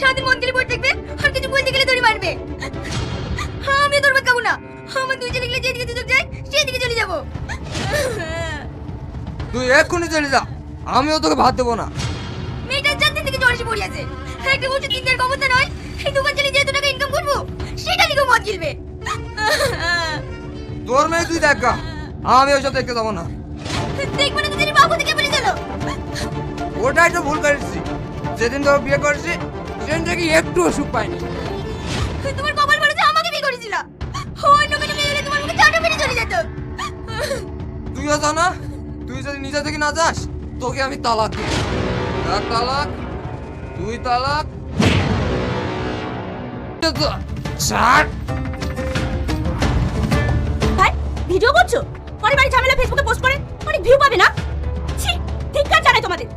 সারাদিন মন গেলে পড়ে থাকবে আর কিছু বলতে গেলে দড়ি মারবে। আমি তোর বাদ খাব না। আমার দুই ছেলে গেলে যেদিকে সুযোগ যায় সেদিকে চলে যাব। তুই এক্ষুনি চলে যা আমিও তোকে ভাত দেবো না। মেয়েটার চার থেকে জ্বর এসে পড়ে আছে। একটা বছর তিনটার ক্ষমতা নয় এই দোকান চালিয়ে যেহেতু টাকা ইনকাম করব সেটা লিখে মদ গিলবে। তোর মেয়ে তুই দেখ গা। আমি ওইসব দেখতে যাব না। দেখব না তোদের বাবু থেকে বলে চলো। ওটাই তো ভুল করেছি। যেদিন তোর বিয়ে করেছি সেদিন থেকে একটু সুখ পাইনি। তোমার কপাল বলে যে আমাকে বিয়ে করেছিল। অন্য কোনো মেয়ে হলে তোমার মুখে চাটা মেরে চলে যেত। তুইও জানা তুই যদি নিজে থেকে না যাস তোকে আমি তালাক দিই এক তালাক? দুই তালাক? চার ভাই ভিডিও করছ? পরে বাড়ি ঝামেলা ফেসবুকে পোস্ট করে অনেক ভিউ পাবে না? ছি ঠিক কাজ জানাই তোমাদের।